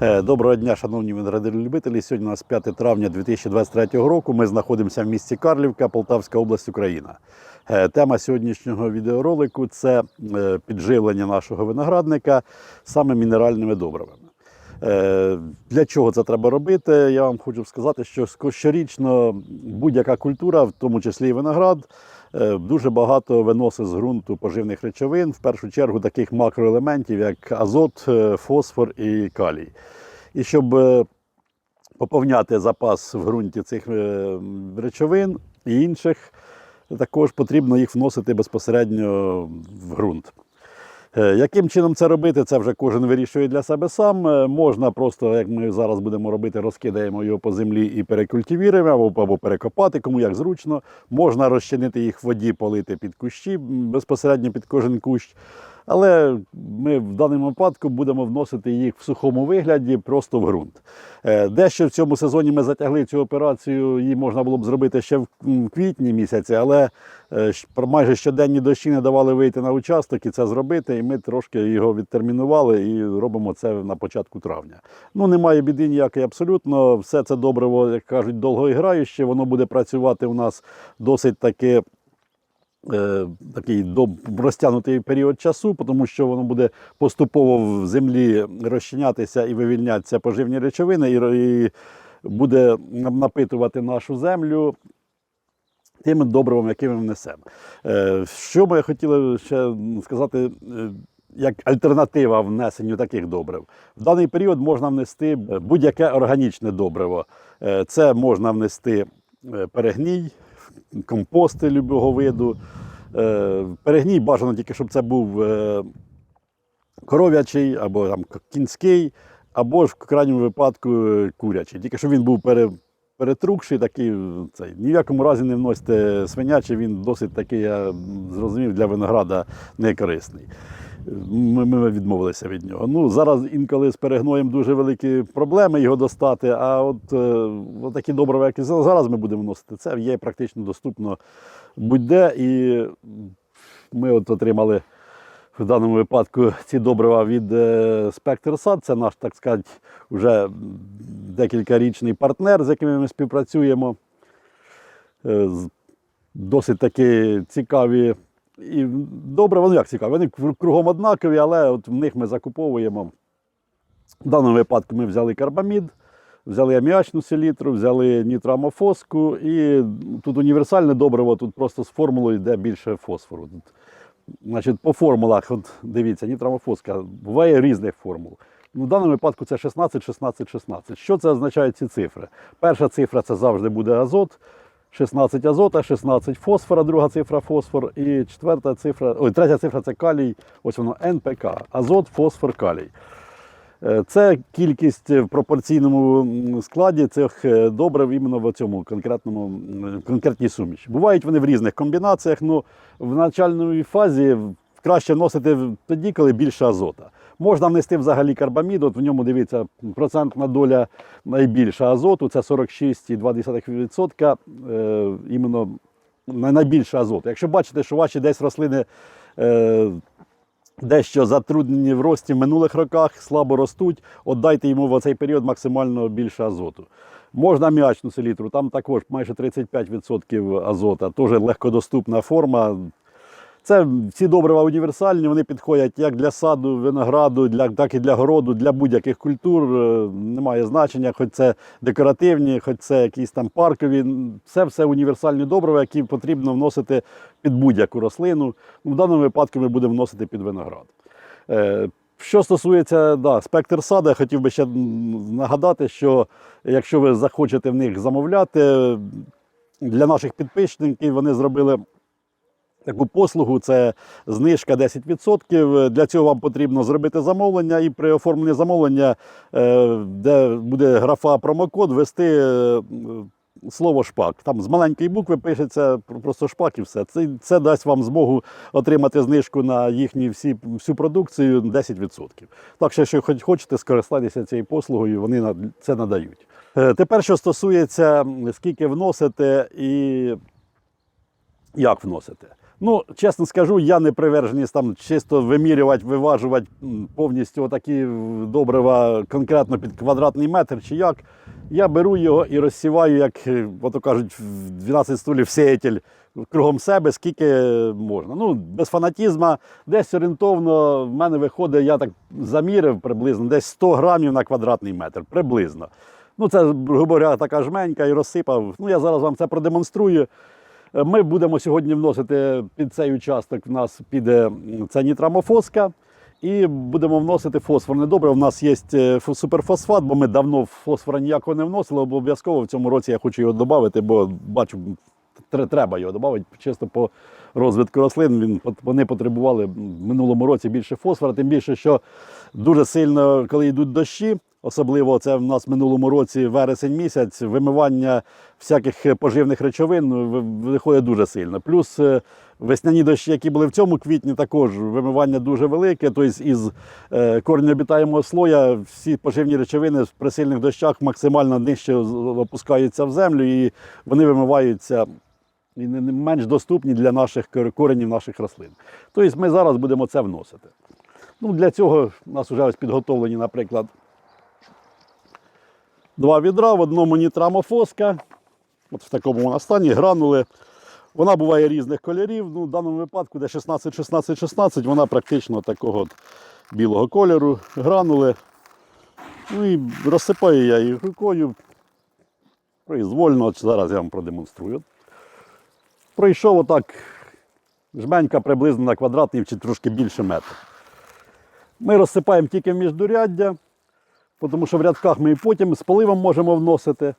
Е, Доброго дня, шановні виноградарі-любителі. Сьогодні у нас 5 травня 2023 року. Ми знаходимося в місті Карлівка, Полтавська область, Україна. Е, Тема сьогоднішнього відеоролику це е, підживлення нашого виноградника саме мінеральними добривами. Е, Для чого це треба робити? Я вам хочу сказати, що щорічно будь-яка культура, в тому числі і виноград, е, дуже багато виносить з ґрунту поживних речовин, в першу чергу таких макроелементів, як азот, е, фосфор і калій. І щоб поповняти запас в ґрунті цих речовин і інших, також потрібно їх вносити безпосередньо в ґрунт. Е, Яким чином це робити, це вже кожен вирішує для себе сам. Е, Можна просто, як ми зараз будемо робити, розкидаємо його по землі і перекультивіруємо або, або перекопати, кому як зручно. Можна розчинити їх в воді, полити під кущі безпосередньо під кожен кущ. Але ми в даному випадку будемо вносити їх в сухому вигляді просто в ґрунт. Е, Дещо в цьому сезоні ми затягли цю операцію, її можна було б зробити ще в квітні місяці, але е, майже щоденні дощі не давали вийти на участок і це зробити. І ми трошки його відтермінували і робимо це на початку травня. Ну немає біди ніякої абсолютно. Все це добриво, як кажуть, довгоіграюче. Воно буде працювати у нас досить таки е, такий розтягнутий період часу, тому що воно буде поступово в землі розчинятися і вивільнятися поживні речовини, і, буде напитувати нашу землю. Тими добривами, які ми внесемо. Е, Що би я хотів ще сказати, е, як альтернатива внесенню таких добрив. В даний період можна внести будь-яке органічне добриво. Е, Це можна внести перегній, компости любого виду. Е, Перегній бажано тільки, щоб це був е, коров'ячий або там кінський, або ж в крайньому випадку е, курячий. Тільки щоб він був пере, перетрукший, такий цей. Ні в якому разі не вносите свинячий, він досить такий, я зрозумів, для винограда не корисний. Ми, ми відмовилися від нього. Ну, зараз інколи з перегноєм дуже великі проблеми його достати. А от, е, от такі добрива, як і зараз ми будемо вносити, це є практично доступно будь-де. І ми от отримали в даному випадку ці добрива від е, Спектр Сад. Це наш, так сказати, вже декількарічний партнер, з яким ми співпрацюємо. Е, Досить такі цікаві і добре, вони як цікаві. Вони кругом однакові, але от в них ми закуповуємо. В даному випадку ми взяли карбамід, взяли аміачну селітру, взяли нітроамофоску і тут універсальне добриво, тут просто з формулою йде більше фосфору. Тут, значить, по формулах, от дивіться, нітроамофоска буває різних формул. Ну, В даному випадку це 16, 16, 16. Що це означають ці цифри? Перша цифра це завжди буде азот. 16 азота, 16 фосфора, друга цифра фосфор, і четверта цифра, ой, третя цифра це калій, ось воно НПК. Азот, фосфор, калій. Е, Це кількість в пропорційному складі цих е, добрив іменно в цьому конкретному конкретній суміші. Бувають вони в різних комбінаціях. але в начальній фазі краще вносити тоді, коли більше азота. Можна внести взагалі карбамід, от в ньому дивіться, процентна доля найбільша азоту, це 46,2% е, іменно найбільше азоту. Якщо бачите, що ваші десь рослини е, дещо затруднені в рості в минулих роках, слабо ростуть, от дайте йому в цей період максимально більше азоту. Можна аміачну селітру, там також майже 35% азота, теж легкодоступна форма. Це всі добрива універсальні, вони підходять як для саду, винограду, для, так і для городу, для будь-яких культур. Е, Немає значення, хоч це декоративні, хоч це якісь там паркові. Це все універсальні добрива, які потрібно вносити під будь-яку рослину. Ну, В даному випадку ми будемо вносити під виноград. Е, Що стосується да, спектр сада, я хотів би ще нагадати, що якщо ви захочете в них замовляти, для наших підписників вони зробили таку послугу, це знижка 10%. Для цього вам потрібно зробити замовлення і при оформленні замовлення, е, де буде графа промокод, ввести е, слово шпак. Там з маленької букви пишеться просто шпак і все. Це, це дасть вам змогу отримати знижку на їхні всі, всю продукцію 10%. Так що, якщо хоч хочете скористатися цією послугою, вони це надають. Е, Тепер, що стосується, скільки вносите і як вносите. Ну, чесно скажу, я не приверженість там чисто вимірювати, виважувати повністю такі добрива конкретно під квадратний метр чи як. Я беру його і розсіваю, як е, ото кажуть, в 12 стулів сеятель кругом себе, скільки можна. Ну, без фанатізму, десь орієнтовно в мене виходить, я так замірив приблизно, десь 100 грамів на квадратний метр. Приблизно. Ну, це, грубо говоря, така жменька і розсипав. Ну, я зараз вам це продемонструю. Е, Ми будемо сьогодні вносити під цей участок. В нас піде це нітрамофоска. І будемо вносити фосфорне добре. У нас є е, суперфосфат, бо ми давно фосфора ніякого не вносили. бо Обов'язково в цьому році я хочу його додати, бо бачу, треба його додати чисто по розвитку рослин. Він, вони потребували в минулому році більше фосфора, тим більше, що дуже сильно, коли йдуть дощі, особливо це в нас в минулому році вересень місяць, вимивання всяких е, поживних речовин ну, виходить дуже сильно. Плюс е, весняні дощі, які були в цьому квітні, також вимивання дуже велике. Тобто із е, корнеобітаємого слоя всі поживні речовини при сильних дощах максимально нижче опускаються в землю і вони вимиваються і не менш доступні для наших коренів наших рослин. Тобто ми зараз будемо це вносити. Ну, для цього у нас вже підготовлені, наприклад, два відра, в одному нітрамофоска, от в такому вона стані, гранули. Вона буває різних кольорів. Ну, в даному випадку, де 16, 16, 16, вона практично такого от білого кольору, гранули. Ну і розсипаю я їх рукою. Произвольно, от зараз я вам продемонструю. Пройшов отак жменька приблизно на квадратний чи трошки більше метр. Ми розсипаємо тільки в міждуряддя, тому що в рядках ми і потім з поливом можемо вносити.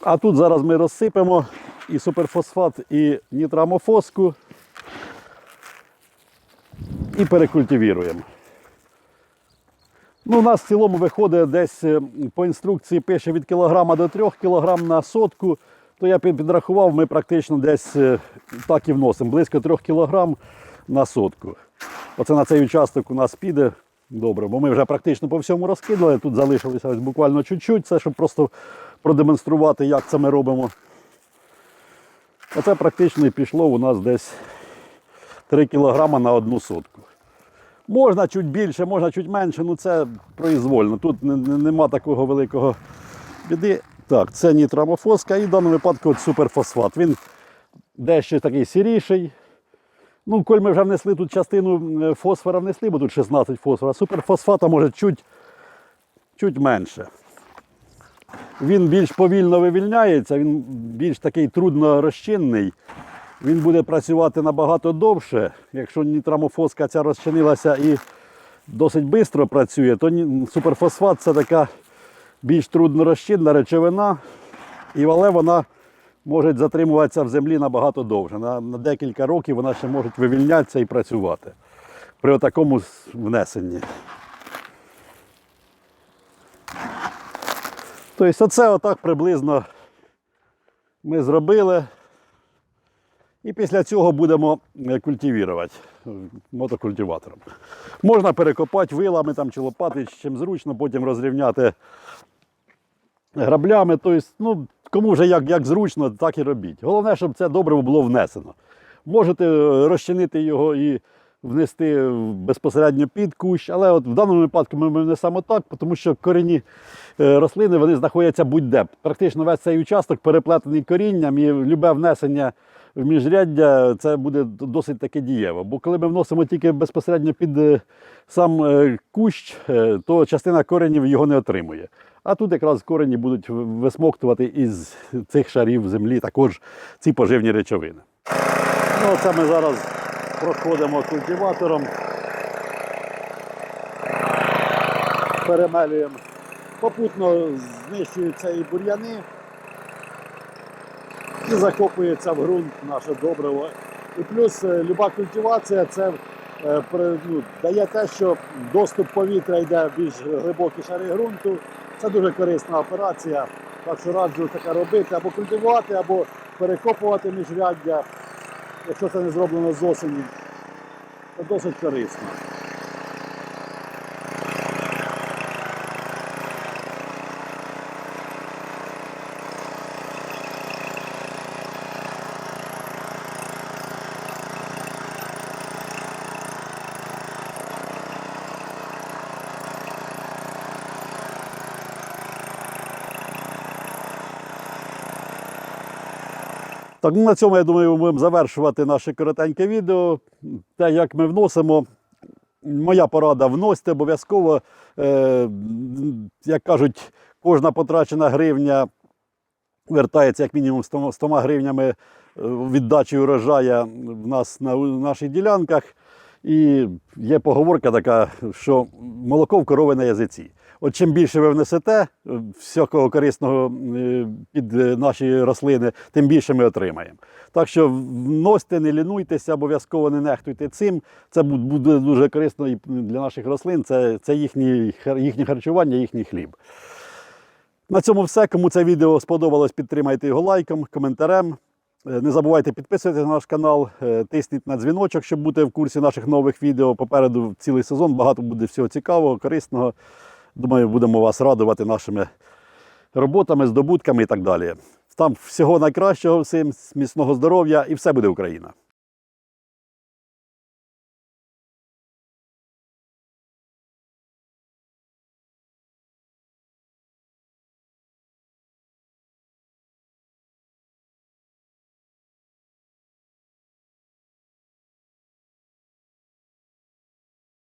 А тут зараз ми розсипемо і суперфосфат, і нітрамофоску і перекультивіруємо. Ну, у нас в цілому виходить десь е, по інструкції пише від кілограма до 3 кілограм на сотку, то я підрахував, ми практично десь е, так і вносимо, близько 3 кілограм на сотку. Оце на цей участок у нас піде добре, бо ми вже практично по всьому розкидали. Тут залишилося ось буквально чуть-чуть, це щоб просто продемонструвати, як це ми робимо. Оце практично і пішло у нас десь 3 кілограма на одну сотку. Можна чуть більше, можна чуть менше, ну це произвольно. Тут не- не- нема такого великого біди. Так, це нітрамофоска і в даному випадку от суперфосфат. Він дещо такий сіріший. Ну, коль ми вже внесли тут частину е, фосфора внесли, бо тут 16 фосфора, суперфосфата може чуть, чуть менше. Він більш повільно вивільняється, він більш такий трудно розчинний. Він буде працювати набагато довше. Якщо нітрамофоска ця розчинилася і досить швидко працює, то суперфосфат це така більш трудно розчинна речовина, і але вона може затримуватися в землі набагато довше. На, на декілька років вона ще може вивільнятися і працювати при такому внесенні. Тобто, оце отак приблизно ми зробили. І після цього будемо е, культивувати е, мотокультиватором. Можна перекопати вилами там, чи лопати, чим зручно, потім розрівняти граблями. Тобто, ну, кому вже як, як зручно, так і робіть. Головне, щоб це добре було внесено. Можете е, розчинити його і внести безпосередньо під кущ, але от в даному випадку ми внесемо так, тому що корінні е, рослини вони знаходяться будь-де. Практично весь цей участок переплетений корінням і любе внесення в міжряддя це буде досить таки дієво. Бо коли ми вносимо тільки безпосередньо під е, сам кущ, то частина коренів його не отримує. А тут якраз корені будуть висмоктувати із цих шарів землі також ці поживні речовини. Ну, це ми зараз проходимо культиватором, перемелюємо. Попутно знищуються і бур'яни, і закопується в ґрунт наше добриво. І плюс е, люба культивація це дає те, що доступ повітря йде в більш глибокі шари ґрунту. Це дуже корисна операція. Так що раджу таке робити або культивувати, або перекопувати міжряддя, якщо це не зроблено з осені. Це досить корисно. Так, ну на цьому, я думаю, ми будемо завершувати наше коротеньке відео. Те, як ми вносимо. Моя порада вносьте обов'язково. Е, як кажуть, кожна потрачена гривня вертається як мінімум 100 100 гривнями е, віддачі урожая в нас на у наших ділянках. І є поговорка така, що молоко в корови на язиці. От чим більше ви внесете е, всякого корисного е, під е, наші рослини, тим більше ми отримаємо. Так що вносьте, не лінуйтеся, обов'язково не нехтуйте цим. Це буде дуже корисно і для наших рослин. Це, це їхні, їхнє харчування, їхній хліб. На цьому все. Кому це відео сподобалось, підтримайте його лайком, коментарем. Е, Не забувайте підписуватися на наш канал, е, тисніть на дзвіночок, щоб бути в курсі наших нових відео. Попереду цілий сезон, багато буде всього цікавого, корисного. Думаю, будемо вас радувати нашими роботами, здобутками і так далі. Там всього найкращого всім, міцного здоров'я і все буде Україна!